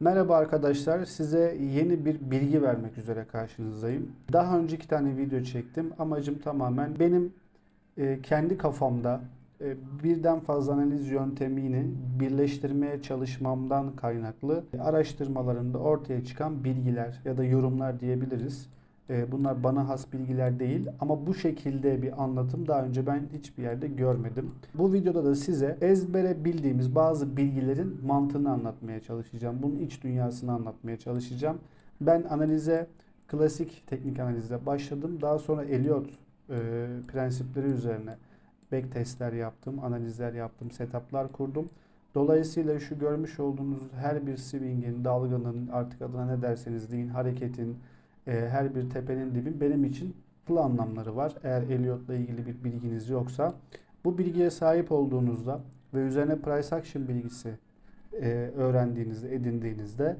Merhaba arkadaşlar, size yeni bir bilgi vermek üzere karşınızdayım. Daha önce iki tane video çektim. Amacım tamamen benim e, kendi kafamda e, birden fazla analiz yöntemini birleştirmeye çalışmamdan kaynaklı araştırmalarında ortaya çıkan bilgiler ya da yorumlar diyebiliriz. E, bunlar bana has bilgiler değil ama bu şekilde bir anlatım daha önce ben hiçbir yerde görmedim. Bu videoda da size ezbere bildiğimiz bazı bilgilerin mantığını anlatmaya çalışacağım. Bunun iç dünyasını anlatmaya çalışacağım. Ben analize klasik teknik analizle başladım. Daha sonra Elliot e, prensipleri üzerine backtestler yaptım, analizler yaptım, setuplar kurdum. Dolayısıyla şu görmüş olduğunuz her bir swing'in, dalganın, artık adına ne derseniz deyin, hareketin, e, her bir tepenin dibi benim için farklı anlamları var. Eğer Elliot'la ilgili bir bilginiz yoksa bu bilgiye sahip olduğunuzda ve üzerine price action bilgisi e, öğrendiğinizde, edindiğinizde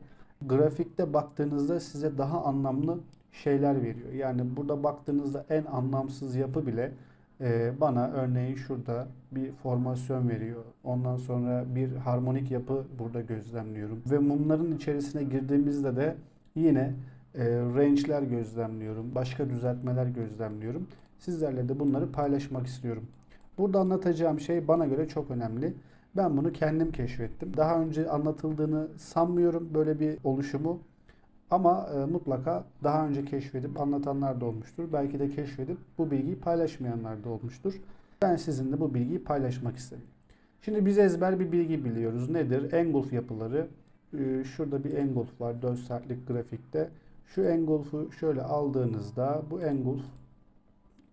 grafikte baktığınızda size daha anlamlı şeyler veriyor. Yani burada baktığınızda en anlamsız yapı bile e, bana örneğin şurada bir formasyon veriyor. Ondan sonra bir harmonik yapı burada gözlemliyorum. Ve mumların içerisine girdiğimizde de yine e, range'ler gözlemliyorum. Başka düzeltmeler gözlemliyorum. Sizlerle de bunları paylaşmak istiyorum. Burada anlatacağım şey bana göre çok önemli. Ben bunu kendim keşfettim. Daha önce anlatıldığını sanmıyorum böyle bir oluşumu. Ama e, mutlaka daha önce keşfedip anlatanlar da olmuştur. Belki de keşfedip bu bilgiyi paylaşmayanlar da olmuştur. Ben sizinle bu bilgiyi paylaşmak istedim. Şimdi biz ezber bir bilgi biliyoruz. Nedir? Engulf yapıları. E, şurada bir engulf var 4 saatlik grafikte. Şu engulf'u şöyle aldığınızda bu engulf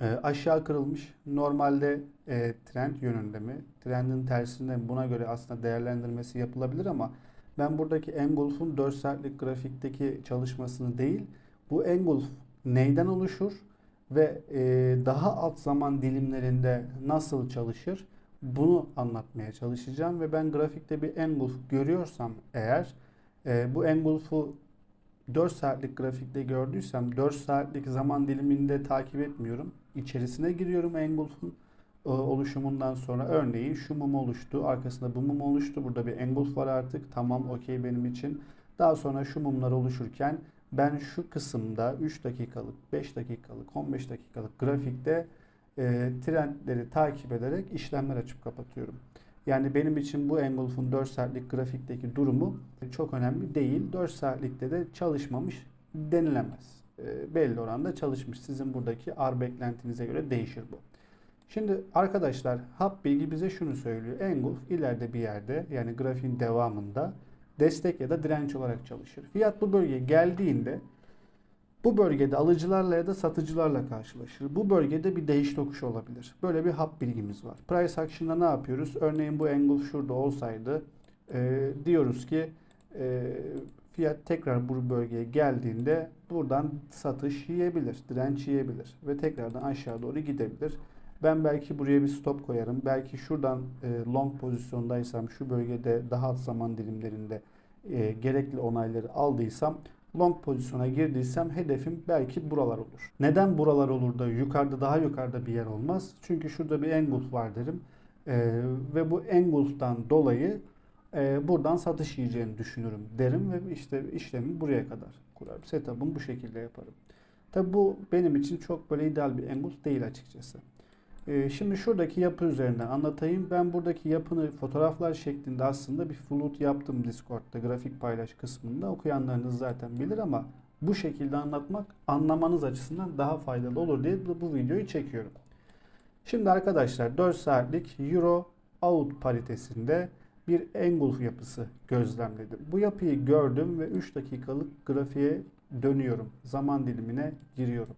e, aşağı kırılmış. Normalde e, trend yönünde mi? Trendin tersinde mi? Buna göre aslında değerlendirmesi yapılabilir ama ben buradaki engulf'un 4 saatlik grafikteki çalışmasını değil, bu engulf neyden oluşur ve e, daha alt zaman dilimlerinde nasıl çalışır? Bunu anlatmaya çalışacağım ve ben grafikte bir engulf görüyorsam eğer e, bu engulf'u 4 saatlik grafikte gördüysem 4 saatlik zaman diliminde takip etmiyorum. İçerisine giriyorum engulf'un e, oluşumundan sonra örneğin şu mum oluştu. Arkasında bu mum oluştu. Burada bir engulf var artık. Tamam okey benim için. Daha sonra şu mumlar oluşurken ben şu kısımda 3 dakikalık, 5 dakikalık, 15 dakikalık grafikte e, trendleri takip ederek işlemler açıp kapatıyorum. Yani benim için bu engulf'un 4 saatlik grafikteki durumu çok önemli değil. 4 saatlikte de çalışmamış denilemez. E, belli oranda çalışmış. Sizin buradaki R beklentinize göre değişir bu. Şimdi arkadaşlar hap bilgi bize şunu söylüyor. Engulf ileride bir yerde yani grafiğin devamında destek ya da direnç olarak çalışır. Fiyat bu bölgeye geldiğinde bu bölgede alıcılarla ya da satıcılarla karşılaşır. Bu bölgede bir değiş tokuş olabilir. Böyle bir hap bilgimiz var. Price action'da ne yapıyoruz? Örneğin bu engulf şurada olsaydı e, diyoruz ki e, fiyat tekrar bu bölgeye geldiğinde buradan satış yiyebilir, direnç yiyebilir ve tekrardan aşağı doğru gidebilir. Ben belki buraya bir stop koyarım. Belki şuradan e, long pozisyondaysam şu bölgede daha zaman dilimlerinde e, gerekli onayları aldıysam long pozisyona girdiysem hedefim belki buralar olur. Neden buralar olur da yukarıda daha yukarıda bir yer olmaz? Çünkü şurada bir engulf var derim. E, ve bu engulf'tan dolayı e, buradan satış yiyeceğini düşünürüm derim ve işte işlemi buraya kadar kurarım. Setup'ımı bu şekilde yaparım. Tabi bu benim için çok böyle ideal bir engulf değil açıkçası. Ee, Şimdi şuradaki yapı üzerinden anlatayım. Ben buradaki yapını fotoğraflar şeklinde aslında bir float yaptım Discord'da grafik paylaş kısmında. Okuyanlarınız zaten bilir ama bu şekilde anlatmak anlamanız açısından daha faydalı olur diye bu videoyu çekiyorum. Şimdi arkadaşlar 4 saatlik Euro Out paritesinde bir engulf yapısı gözlemledim. Bu yapıyı gördüm ve 3 dakikalık grafiğe dönüyorum. Zaman dilimine giriyorum.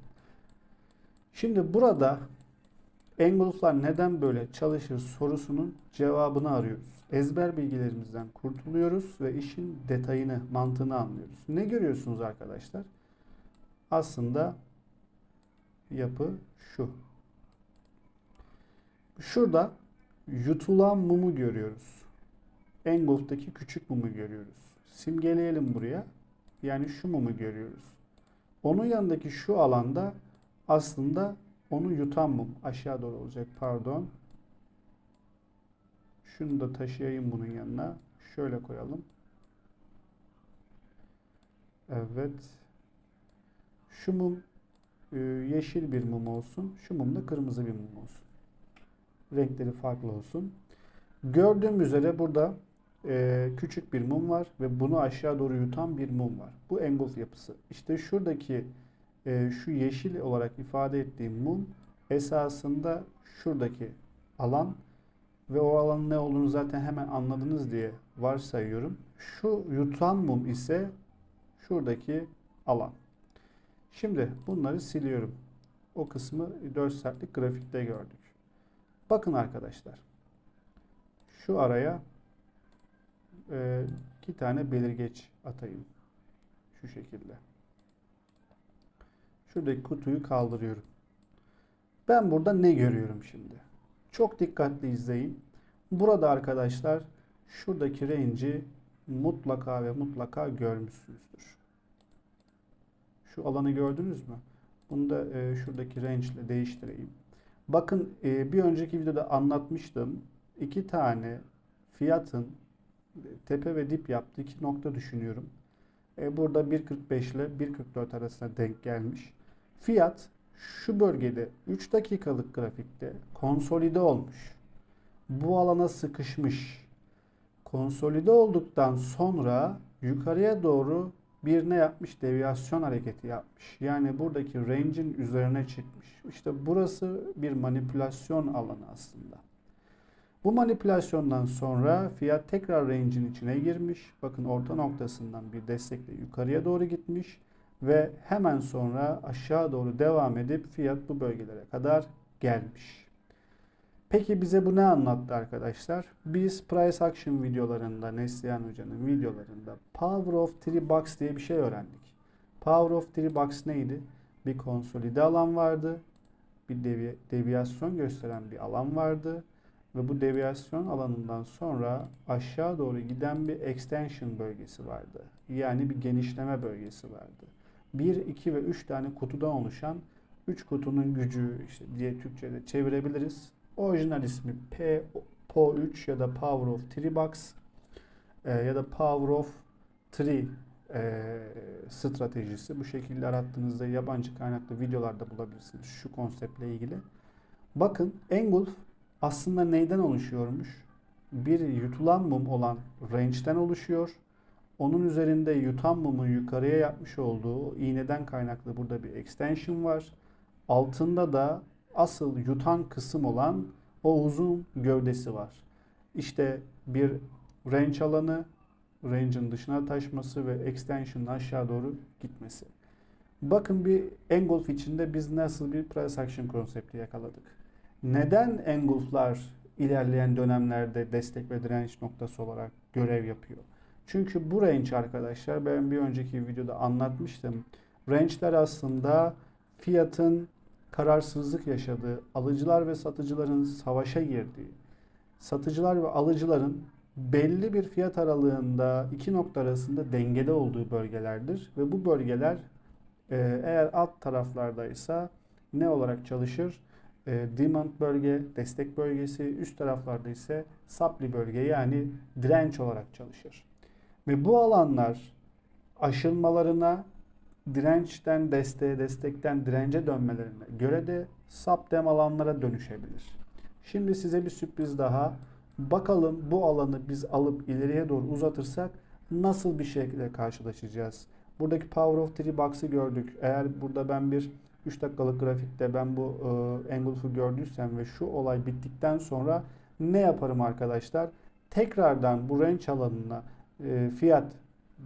Şimdi burada Engulf'lar neden böyle çalışır sorusunun cevabını arıyoruz. Ezber bilgilerimizden kurtuluyoruz ve işin detayını, mantığını anlıyoruz. Ne görüyorsunuz arkadaşlar? Aslında yapı şu. Şurada yutulan mumu görüyoruz. Engulf'taki küçük mumu görüyoruz. Simgeleyelim buraya. Yani şu mumu görüyoruz. Onun yanındaki şu alanda aslında onu yutan mum aşağı doğru olacak pardon. Şunu da taşıyayım bunun yanına. Şöyle koyalım. Evet. Şu mum e, yeşil bir mum olsun. Şu mum da kırmızı bir mum olsun. Renkleri farklı olsun. Gördüğüm üzere burada e, küçük bir mum var ve bunu aşağı doğru yutan bir mum var. Bu engulf yapısı. İşte şuradaki e, şu yeşil olarak ifade ettiğim mum esasında şuradaki alan ve o alanın ne olduğunu zaten hemen anladınız diye varsayıyorum. Şu yutan mum ise şuradaki alan. Şimdi bunları siliyorum. O kısmı 4 saatlik grafikte gördük. Bakın arkadaşlar. Şu araya e, iki tane belirgeç atayım. Şu şekilde. Şuradaki kutuyu kaldırıyorum. Ben burada ne görüyorum şimdi? Çok dikkatli izleyin. Burada arkadaşlar şuradaki range'i mutlaka ve mutlaka görmüşsünüzdür. Şu alanı gördünüz mü? Bunu da e, şuradaki range ile değiştireyim. Bakın e, bir önceki videoda anlatmıştım. İki tane fiyatın tepe ve dip yaptığı iki nokta düşünüyorum. E, burada 1.45 ile 1.44 arasında denk gelmiş. Fiyat şu bölgede 3 dakikalık grafikte konsolide olmuş. Bu alana sıkışmış. Konsolide olduktan sonra yukarıya doğru bir ne yapmış? Deviyasyon hareketi yapmış. Yani buradaki range'in üzerine çıkmış. İşte burası bir manipülasyon alanı aslında. Bu manipülasyondan sonra fiyat tekrar range'in içine girmiş. Bakın orta noktasından bir destekle yukarıya doğru gitmiş ve hemen sonra aşağı doğru devam edip fiyat bu bölgelere kadar gelmiş. Peki bize bu ne anlattı arkadaşlar? Biz Price Action videolarında, Neslihan Hoca'nın videolarında Power of Three Box diye bir şey öğrendik. Power of Three Box neydi? Bir konsolide alan vardı. Bir devi deviyasyon gösteren bir alan vardı. Ve bu deviyasyon alanından sonra aşağı doğru giden bir extension bölgesi vardı. Yani bir genişleme bölgesi vardı. 1, 2 ve 3 tane kutudan oluşan 3 kutunun gücü işte diye Türkçe'de çevirebiliriz. Orijinal ismi P, PO3 ya da Power of Three Box e, ya da Power of Three e, stratejisi. Bu şekilde arattığınızda yabancı kaynaklı videolarda bulabilirsiniz şu konseptle ilgili. Bakın Engulf aslında neyden oluşuyormuş? Bir yutulan mum olan range'den oluşuyor. Onun üzerinde yutan mumun yukarıya yapmış olduğu iğneden kaynaklı burada bir extension var. Altında da asıl yutan kısım olan o uzun gövdesi var. İşte bir range alanı, range'in dışına taşması ve extension'ın aşağı doğru gitmesi. Bakın bir engulf içinde biz nasıl bir price action konsepti yakaladık. Neden engulflar ilerleyen dönemlerde destek ve direnç noktası olarak görev yapıyor? Çünkü bu range arkadaşlar ben bir önceki videoda anlatmıştım. Range'ler aslında fiyatın kararsızlık yaşadığı, alıcılar ve satıcıların savaşa girdiği, satıcılar ve alıcıların belli bir fiyat aralığında iki nokta arasında dengede olduğu bölgelerdir ve bu bölgeler e, eğer alt taraflardaysa ne olarak çalışır? E, demand bölge, destek bölgesi, üst taraflarda ise supply bölge yani direnç olarak çalışır. Ve bu alanlar aşılmalarına dirençten desteğe, destekten dirence dönmelerine göre de subdem alanlara dönüşebilir. Şimdi size bir sürpriz daha. Bakalım bu alanı biz alıp ileriye doğru uzatırsak nasıl bir şekilde karşılaşacağız? Buradaki Power of Three Box'ı gördük. Eğer burada ben bir 3 dakikalık grafikte ben bu e, engulf'u gördüysem ve şu olay bittikten sonra ne yaparım arkadaşlar? Tekrardan bu range alanına e, fiyat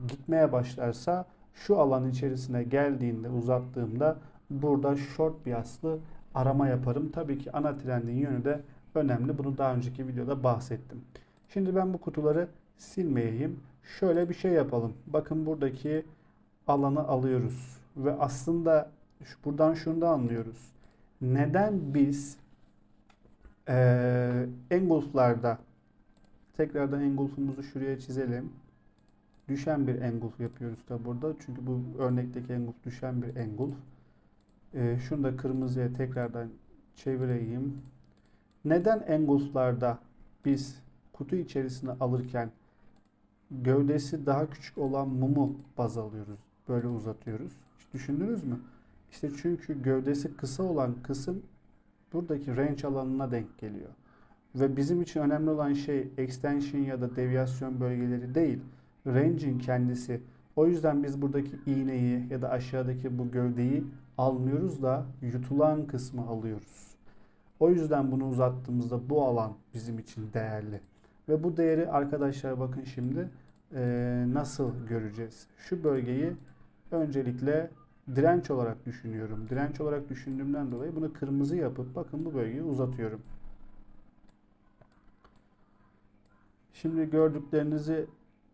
gitmeye başlarsa şu alan içerisine geldiğinde uzattığımda burada short biaslı arama yaparım. Tabii ki ana trendin yönü de önemli. Bunu daha önceki videoda bahsettim. Şimdi ben bu kutuları silmeyeyim. Şöyle bir şey yapalım. Bakın buradaki alanı alıyoruz. Ve aslında buradan şunu da anlıyoruz. Neden biz e, engulflarda tekrardan engulfumuzu şuraya çizelim düşen bir engulf yapıyoruz da burada. Çünkü bu örnekteki engulf düşen bir engulf. E, şunu da kırmızıya tekrardan çevireyim. Neden engulflarda biz kutu içerisine alırken gövdesi daha küçük olan mumu baz alıyoruz? böyle uzatıyoruz? Hiç düşündünüz mü? İşte çünkü gövdesi kısa olan kısım buradaki range alanına denk geliyor. Ve bizim için önemli olan şey extension ya da deviyasyon bölgeleri değil, range'in kendisi. O yüzden biz buradaki iğneyi ya da aşağıdaki bu gövdeyi almıyoruz da yutulan kısmı alıyoruz. O yüzden bunu uzattığımızda bu alan bizim için değerli. Ve bu değeri arkadaşlar bakın şimdi eee, nasıl göreceğiz? Şu bölgeyi öncelikle direnç olarak düşünüyorum. Direnç olarak düşündüğümden dolayı bunu kırmızı yapıp bakın bu bölgeyi uzatıyorum. Şimdi gördüklerinizi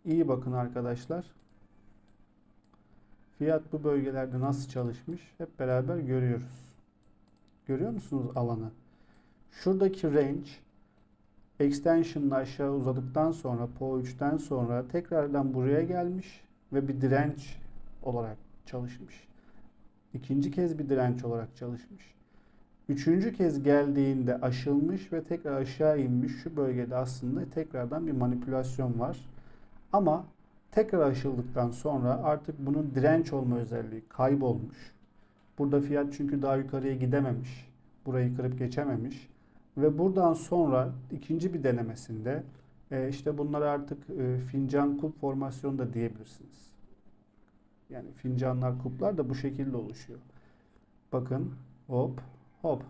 iyi bakın arkadaşlar. Fiyat bu bölgelerde nasıl çalışmış hep beraber görüyoruz. Görüyor musunuz alanı? Şuradaki range extension'la aşağı uzadıktan sonra PO 3'ten sonra tekrardan buraya gelmiş ve bir direnç olarak çalışmış. İkinci kez bir direnç olarak çalışmış. Üçüncü kez geldiğinde aşılmış ve tekrar aşağı inmiş. Şu bölgede aslında tekrardan bir manipülasyon var. Ama tekrar aşıldıktan sonra artık bunun direnç olma özelliği kaybolmuş. Burada fiyat çünkü daha yukarıya gidememiş. Burayı kırıp geçememiş. Ve buradan sonra ikinci bir denemesinde e, işte bunlara artık e, fincan kulp formasyonu da diyebilirsiniz. Yani fincanlar kuplar da bu şekilde oluşuyor. Bakın hop hop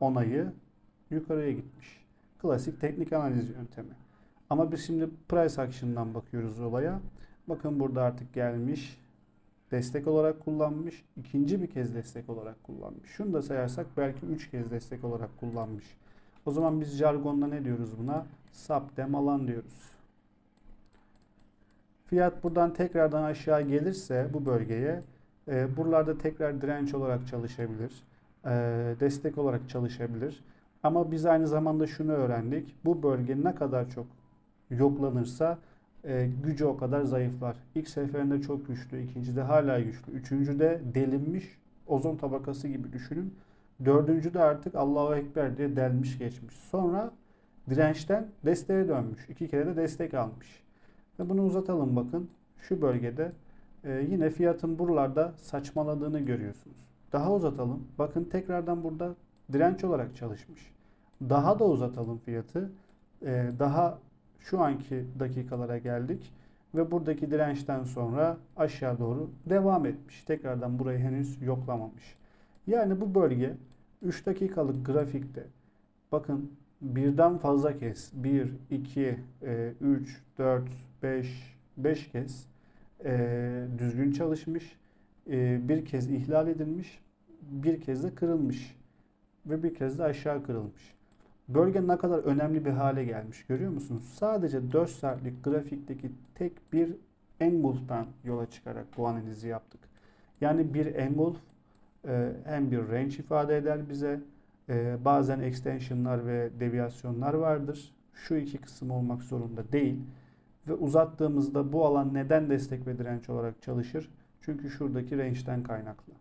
onayı yukarıya gitmiş. Klasik teknik analiz yöntemi. Ama biz şimdi price action'dan bakıyoruz olaya. Bakın burada artık gelmiş. Destek olarak kullanmış. ikinci bir kez destek olarak kullanmış. Şunu da sayarsak belki 3 kez destek olarak kullanmış. O zaman biz jargonda ne diyoruz buna? Subdem alan diyoruz. Fiyat buradan tekrardan aşağı gelirse bu bölgeye e, buralarda tekrar direnç olarak çalışabilir. E, destek olarak çalışabilir. Ama biz aynı zamanda şunu öğrendik. Bu bölge ne kadar çok yoklanırsa e, gücü o kadar zayıflar. İlk seferinde çok güçlü, ikincide hala güçlü, üçüncüde delinmiş ozon tabakası gibi düşünün. Dördüncüde artık Allahu Ekber diye delmiş geçmiş. Sonra dirençten desteğe dönmüş. İki kere de destek almış. Ve bunu uzatalım bakın. Şu bölgede e, yine fiyatın buralarda saçmaladığını görüyorsunuz. Daha uzatalım. Bakın tekrardan burada direnç olarak çalışmış. Daha da uzatalım fiyatı. E, daha şu anki dakikalara geldik. Ve buradaki dirençten sonra aşağı doğru devam etmiş. Tekrardan burayı henüz yoklamamış. Yani bu bölge 3 dakikalık grafikte bakın birden fazla kez 1, 2, 3, 4, 5, 5 kez e, düzgün çalışmış. E, bir kez ihlal edilmiş. Bir kez de kırılmış. Ve bir kez de aşağı kırılmış. Bölge ne kadar önemli bir hale gelmiş görüyor musunuz? Sadece 4 saatlik grafikteki tek bir engulf'tan yola çıkarak bu analizi yaptık. Yani bir engulf e, hem bir range ifade eder bize. E, bazen extensionlar ve deviasyonlar vardır. Şu iki kısım olmak zorunda değil. Ve uzattığımızda bu alan neden destek ve direnç olarak çalışır? Çünkü şuradaki range'den kaynaklı.